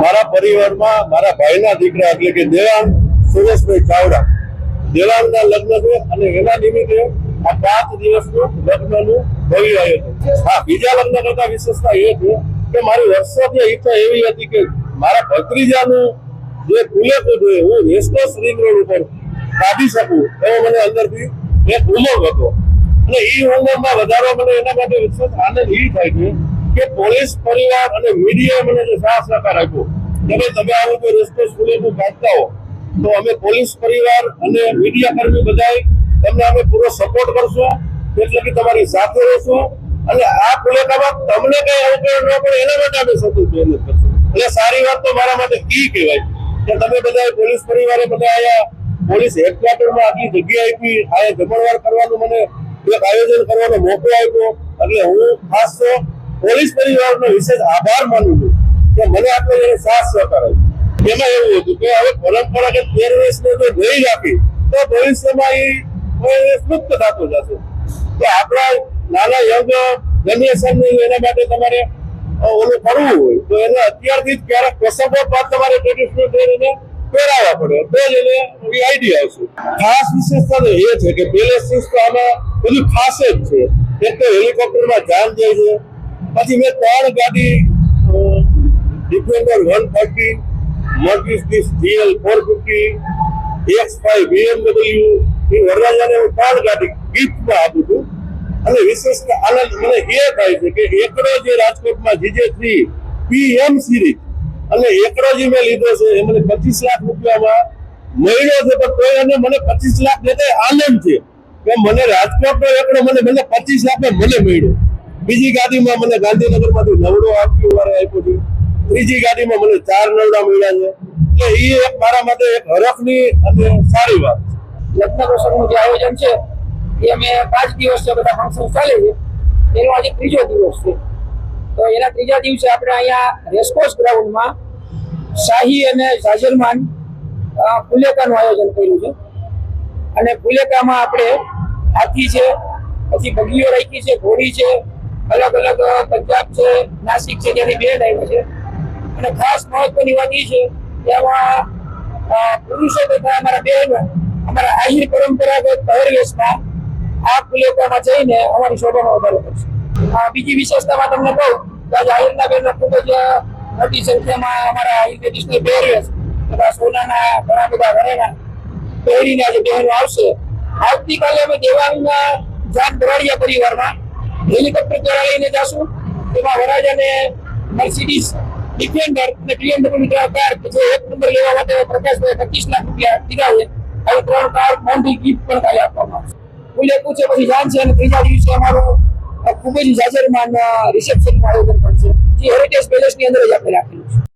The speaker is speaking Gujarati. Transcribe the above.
મારા પરિવારમાં મારા ભાઈના દીકરા એટલે કે દેવાંગ સુરેશભાઈ ચાવડા. દેવાંગના લગ્ન છે અને એના નિમિત્તે આ પાંચ દિવસનું લગ્નનું ભવ્ય આયોજન હા, બીજા લગ્ન કરતા વિશેષતા એ છે કે મારી વર્ષોથી ઈચ્છા એવી હતી કે મારા ભત્રીજાનું જે ખુલેલું છે, હું નેશનલ રિંગ રોડ ઉપર કાઢી શકું એવો મને અંદરથી એક ઉમંગ હતો. અને એ ઉમંગમાં વધારો મને એના માટે વિશેષ આનંદ એ થાય છે કે પોલીસ પરિવાર અને મીડિયાએ મને જે સાથ સહકાર આપ્યો, તમે તમે આવું કોઈ રેસકોર્સ ખુલેલું કાઢતા હો, તો અમે પોલીસ પરિવાર અને મીડિયા કર્મી બધાય તમને અમે પૂરો સપોર્ટ કરશું, એટલે કે તમારી સાથે રહીશું, અને આ પુલેકામાં તમને કઈ અવકરણ ન પડે એના માટે અમે સતત મહેનત કરશું. એટલે સારી વાત તો મારા માટે એ કહેવાય કે તમે બધા પોલીસ પરિવારે બધા આયા પોલીસ હેડક્વાર્ટરમાં આટલી જગ્યા આપી આયા જમણવાર કરવાનું મને એક આયોજન કરવાનો મોકો આપ્યો, એટલે હું ખાસ તો પોલીસ પરિવારનો વિશેષ આભાર માનું છું કે મને આટલો એને સાથ સહકાર એમાં એવું હતું કે હવે પરંપરાગત પહેરવેશને જો નહીં રાખી, તો ભવિષ્યમાં એ પહેરવેશ લુપ્ત થતો જશે તો આપણા નાના યંગ જનરેશન એના માટે તમારે ઓલું કરવું હોય, તો એને અત્યારથી જ ક્યારેક પ્રસંગો પર તમારે ટ્રેડિશનલ ડ્રેસ એને પહેરાવવા પડે. તો જ એને આઈડિયા આવશે. ખાસ વિશેષતા તો એ છે કે પેલેસીસ તો આમાં બધું ખાસ જ છે. એક તો હેલિકોપ્ટરમાં જાન જાય છે પછી મેં ત્રણ ગાડી Defender one thirty Mercedes GL four fifty X five BMW એ વરરાજાને હું ત્રણ ગાડી ગિફ્ટમાં આપું છું. અને વિશેષ આનંદ મને એ થાય છે કે એકડો જે રાજકોટમાં જીજે થ્રી પીએમ સિરીઝ અને એકડો જે મેં લીધો છે, એ મને પચીસ લાખ રૂપિયામાં મળ્યો છે, પણ કોઈ અને મને પચીસ લાખ દેતા આનંદ છે. કે મને રાજકોટનો એકડો મને મને પચીસ લાખ મને મળ્યો. બીજી ગાડીમાં મને ગાંધીનગરમાંથી નવડો આપ્યો વારે આપ્યો છે. ત્રીજી ગાડીમાં મને ચાર નવડા મળ્યા છે. એટલે એ એક મારા માટે એક હરખની અને સારી વાત લગ્ન પ્રસંગનું જે આયોજન છે, એ અમે પાંચ દિવસ છે બધા ફંક્શન ચાલે છે. એનો આજે ત્રીજો દિવસ છે. તો એના ત્રીજા દિવસે આપણે અહીંયા રેસકોર્સ ગ્રાઉન્ડમાં શાહી અને જાજરમાન ફુલેકાનું આયોજન કર્યું છે. અને ફુલેકામાં આપણે હાથી છે, પછી બગીઓ રાખી છે, ઘોડી છે અલગ અલગ પંજાબ છે, નાસિક છે, ત્યાંથી બે આવ્યો છે. અને ખાસ મહત્વની વાત એ છે કે આમાં પુરુષો તથા અમારા બહેનો અમારા આહિર પરંપરાગત પહેરવેશમાં આ ફુલેકામાં જઈને અમારી શોભામાં વધારો કરશે. બીજી વિશેષતામાં તમને કહું, તો આજે આહિરના બહેનો ખૂબ જ મોટી સંખ્યામાં અમારા આહિર ટ્રેડિશનલ પહેરવેશ તથા સોનાના ઘણા બધા ઘરેણા પહેરીને આજે બહેનો આવશે. આવતીકાલે અમે દેવાંગના જાન બરાડિયા પરિવારમાં હેલિકોપ્ટર દ્વારા લઈને જાશું. તેમાં વરાજાને મર્સિડીઝ ડિફેન્ડર અને BMW કાર જે એક નંબર લેવા માટે પ્રકાશભાઈ પચીસ લાખ રૂપિયા દીધા હોય હવે ત્રણ કાર મોંઘી ગિફ્ટ પણ કાલે આપવામાં આવશે. ફૂલે પૂછે પછી છે અને ત્રીજા દિવસે અમારો ખૂબ જ જાજરમાન રિસેપ્શનનું આયોજન પણ છે. જે હેરિટેજ પેલેસની અંદર જ આપણે રાખેલું છે.